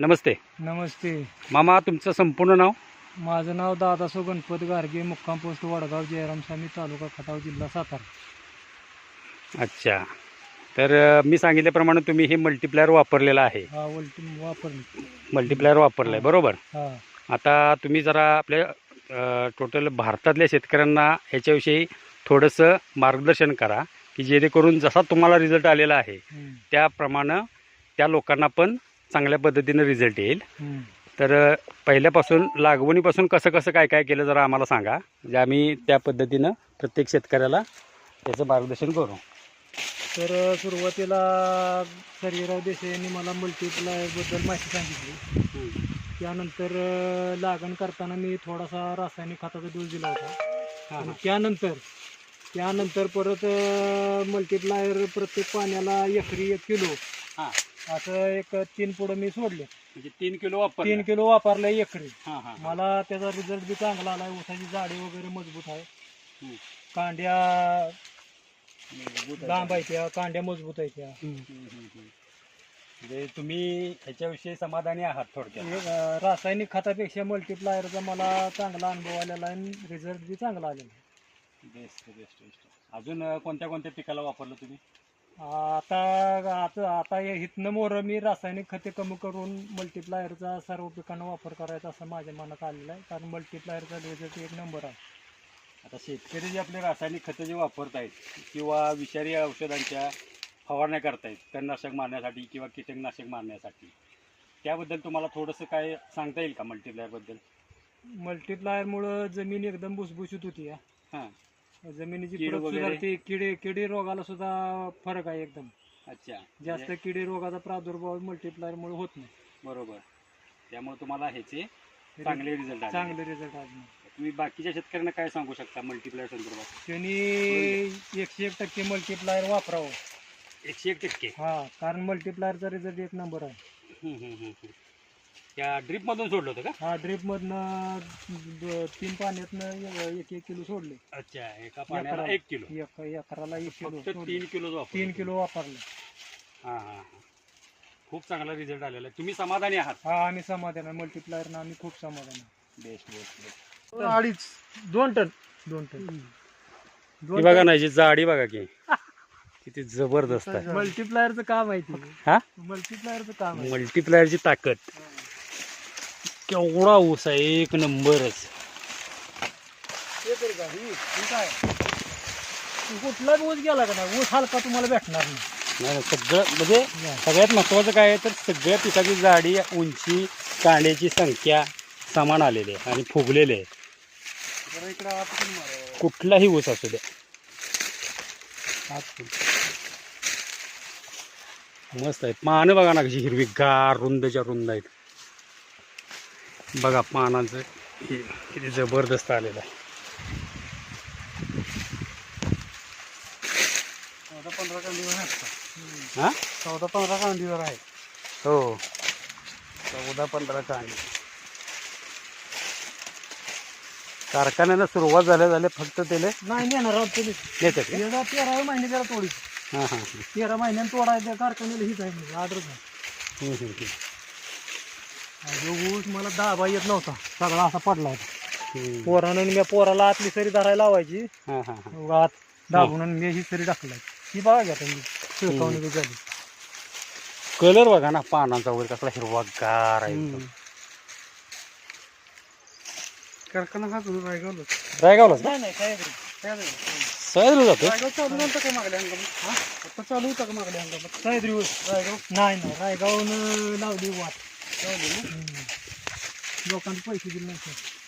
नमस्ते. नमस्ते. मामा तुमचं संपूर्ण नाव? माझं नाव दादासो गणपत गार्गे मुक्काम पोस्ट वडगाव जयराम स्वामी तालुका खटाव जिल्हा सातारा. अच्छा. तर मी सांगितल्याप्रमाणे तुम्ही हे मल्टीप्लायर वापरलेलं आहे. हा वापरली. मल्टीप्लायर वापरलं आहे बरोबर? हा. आता तुम्ही जरा आपल्या टोटल भारतातल्या शेतकऱ्यांना ह्याच्याविषयी थोडंसं मार्गदर्शन करा की जेणेकरून जसा तुम्हाला रिझल्ट आलेला आहे त्याप्रमाणे त्या लोकांना पण चांगल्या पद्धतीनं रिझल्ट येईल. तर पहिल्यापासून लागवणीपासून कसं कसं काय काय केलं जरा आम्हाला सांगा. म्हणजे आम्ही त्या पद्धतीनं प्रत्येक शेतकऱ्याला त्याचं मार्गदर्शन करू. तर सुरुवातीला शरीराव देसाई यांनी मला मल्टीप्लायबद्दल माहिती सांगितली. त्यानंतर लागण करताना मी थोडासा रासायनिक खताचा डोस दिला होता. आणि त्यानंतर त्यानंतर परत मल्टीप्लायर प्रत्येक पाण्याला एकरी एक किलो. हां. असं एक तीन पुढं मी सोडले. म्हणजे तीन किलो वापर तीन किलो वापरले एकरी. हां हां मला त्याचा रिझल्ट बी चांगला आलाय ऊसाची जाडी वगैरे मजबूत आहे. हम्म. कांड्या लांब आहे त्या कांड्या मजबूत आहे त्या. म्हणजे तुम्ही ह्याच्याविषयी समाधानी आहात थोडक्यात. अं, रासायनिक खतापेक्षा मल्टीप्लायरचा मला चांगला अनुभव आलेला आहे आणि रिझल्ट बी चांगला आलेला बेस्ट बेस्ट बेस्ट. अजून अ, कोणत्या कोणत्या पिकाला वापरलं तुम्ही? आता आता आता हे इथनं मोर मी रासायनिक खते कमी करून मल्टीप्लायरचा सर्व पिकांना वापर करायचा असं माझ्या मनात आलेलं आहे. कारण मल्टीप्लायरचा रिझल्ट एक नंबर आहे. आता शेतकरी जे आपले रासायनिक खतं जे वापरत आहेत किंवा विषारी औषधांच्या फवारण्या करतायत तणनाशक मारण्यासाठी किंवा कीटकनाशक मारण्यासाठी त्याबद्दल तुम्हाला थोडंसं काय सांगता येईल का मल्टीप्लायरबद्दल मल्टीप्लायरमुळं जमीन एकदम भुसभुशीत होती हां. जमिनीची कीड प्रत वगैरे? सुधारते किडे किडी रोगाला सुद्धा फरक आहे एकदम. अच्छा. जास्त म्हणजे? किडी रोगाचा प्रादुर्भाव मल्टीप्लायर मुळे होत नाही. बरोबर. त्यामुळे तुम्हाला ह्याचे चांगले रिझल्ट आले चांगले रिझल्ट तुम्ही बाकीच्या शेतकऱ्यांना काय सांगू शकता मल्टीप्लायर संदर्भात? त्यांनी एकशे एक टक्के मल्टीप्लायर वापरावं. एकशे एक टक्के? हा कारण मल्टीप्लायरचा रिझल्ट एक नंबर आहे. हम्म, हम्म, हम्म, हम्म. त्या ड्रीपमधून सोडलं होतं का? हा ड्रिप मधनं तीन पाण्यातनं एक एक किलो सोडले. अच्छा एका पाण्याला एकराला. एक किलो. एक एकराला एक किलो फक्त सोडले. तीन किलो वापर तीन किलो वापरले. हां हां हां. खूप चांगला रिझल्ट आलेला आहे. तुम्ही समाधानी आहात? हा आम्ही समाधान आहे. मल्टीप्लायरनं आम्ही खूप समाधान आहे. बेस्ट बेस्ट बेस्ट अडीच दोन टन. दोन टन. ही बघा ना याची जाडी बघा की. किती जबरदस्त आहे. मल्टीप्लायरचं काम माहिती हा? मल्टीप्लायरचं काम आहे. मल्टीप्लायरची ताकद. केवढा ऊस आहे? एक नंबरच. हे? ही- ही? कुठला ऊस गेला का नाही? ऊस हलका तुम्हाला भेटणार नाही. सगळं म्हणजे सगळ्यात महत्त्वाचं काय आहे तर सगळ्या पिकाची जाडी उंची कांड्याची संख्या समान आलेली आहे आणि फुगलेले आहे. कुठलाही ऊस असू द्या. मस्त आहेत. पानं बघा ना कशी हिरवीगार रुंदच्या रुंद आहेत. बघा पानांचं हे किती जबरदस्त आलेलं आहे. चौदा पंधरा कांडीवर आहे. हां? चौदा पंधरा कांडीवर आहे. हो. चौदा पंधरा कांडी. कारखान्याला सुरुवात झाल्या झाल्या फक्त त्याला नाही नेणार आहोत तुम्ही. नेतात का? तेरा तेरा महिने त्याला तोडी हां हां तेरा महिन्यानं तोडायचं कारखान्याला हीच आहे म्हणजे आर्डरच आहे. हम्म, हम्म, हम्म. ऊस मला दाबा येत नव्हता. सगळा असा पडला होता. पोरानं मी पोराला आतली सरी धरायला लावायची. हां हां हां. आत दाबून मी ही सरी टाकलाय ही बघा घ्या तुम्ही झाली. कलर बघा ना पानांचा वगैरे कसला हिरवागार आहे एकदम. कारखाना हा तुम्ही रायगावला रायगावलाच ना नाही नाही काय. काय. सह्याद्री जातो रायगाव चालू नव्हतं का मागल्या हंगामात? हा? आता चालू होता का मागल्या हंगामात? सह्याद्री रायगाव? नाही नाही रायगावनं लावली वाट. लावली ना लोकांचे पैसे दिले नव्हते